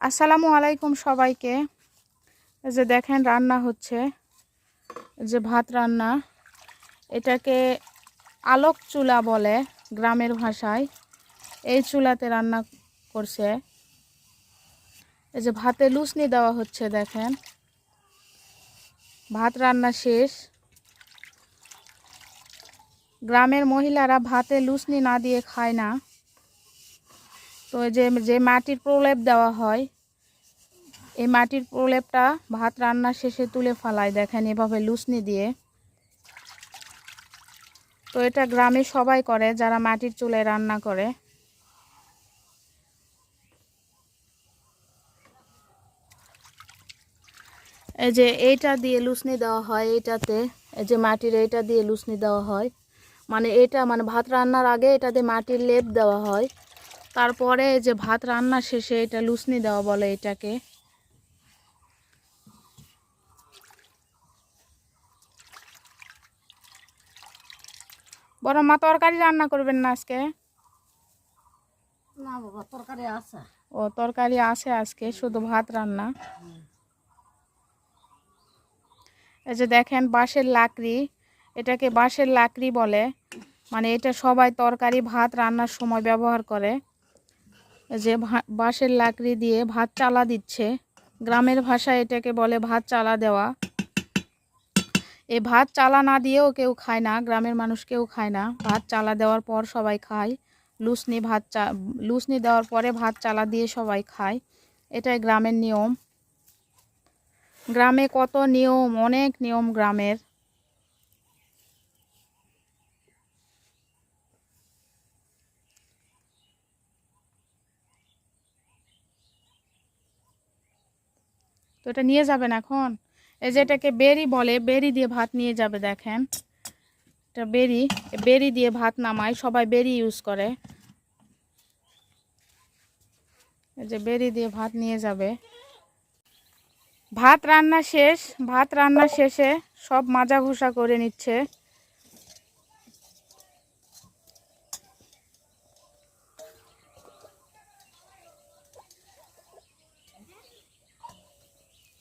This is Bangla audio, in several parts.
আসসালামু আলাইকুম সবাইকে। যে দেখেন, রান্না হচ্ছে। যে ভাত রান্না। এটাকে আলোক চুলা বলে গ্রামের ভাষায়। এই চুলাতে রান্না করছে। এই যে ভাতে লুসনি দেওয়া হচ্ছে, দেখেন। ভাত রান্না শেষ। গ্রামের মহিলারা ভাতে লুসনি না দিয়ে খায় না। তো যে যে মাটির প্রলেপ দেওয়া হয়, এই মাটির প্রলেপটা ভাত রান্না শেষে তুলে ফেলায়, দেখেন এভাবে লুসনি দিয়ে। তো এটা গ্রামে সবাই করে, যারা মাটির চুলায় রান্না করে। এই যে এইটা দিয়ে লুসনি দেওয়া হয় এইটাতে, এই যে মাটির এইটা দিয়ে লুসনি দেওয়া হয়। মানে এটা মানে ভাত রান্নার আগে এটাতে মাটির লেপ দেওয়া হয়। তারপরে যে ভাত রান্না শেষে এটা লুসনি দেওয়া বলে এটাকে। বড় মা তরকারি রান্না করবেন না আজকে? না বাবা তরকারি আছে। ও তরকারি আছে আজকে শুধু ভাত রান্না। এই যে দেখেন বাঁশের লাকড়ি এটাকে বাঁশের লাকড়ি বলে। মানে এটা সবাই তরকারি ভাত রান্নার সময় ব্যবহার করে। যে বাঁশের লাকড়ি দিয়ে ভাত চালা দিচ্ছে। গ্রামের ভাষায় এটাকে বলে ভাত চালা দেওয়া। এই ভাত চালা না দিয়েও কেউ খায় না, গ্রামের মানুষ কেউ খায় না। ভাত চালা দেওয়ার পর সবাই খায়। লুসনি ভাত চা লুসনি দেওয়ার পরে ভাত চালা দিয়ে সবাই খায়। এটাই গ্রামের নিয়ম। গ্রামে কত নিয়ম, অনেক নিয়ম গ্রামের। তো এটা নিয়ে যাবেন এখন। এই যে এটাকে বেরি বলে, বেরি দিয়ে ভাত নিয়ে যাবে দেখেন। এটা বেরি বেরি দিয়ে ভাত নামায়, সবাই বেরি ইউজ করে। এই যে বেরি দিয়ে ভাত নিয়ে যাবে। ভাত রান্না শেষ, ভাত রান্না শেষে সব মাজা ঘষা করে নিচ্ছে।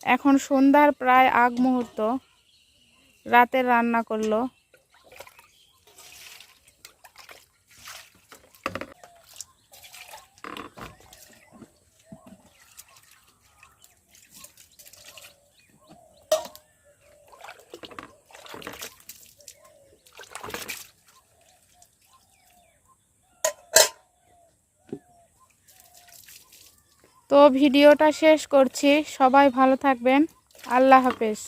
এখন সন্ধ্যার প্রায় আগ মুহূর্ত রাতের রান্না করল। তো ভিডিওটা শেষ করছি। সবাই ভালো থাকবেন। আল্লাহ হাফেজ।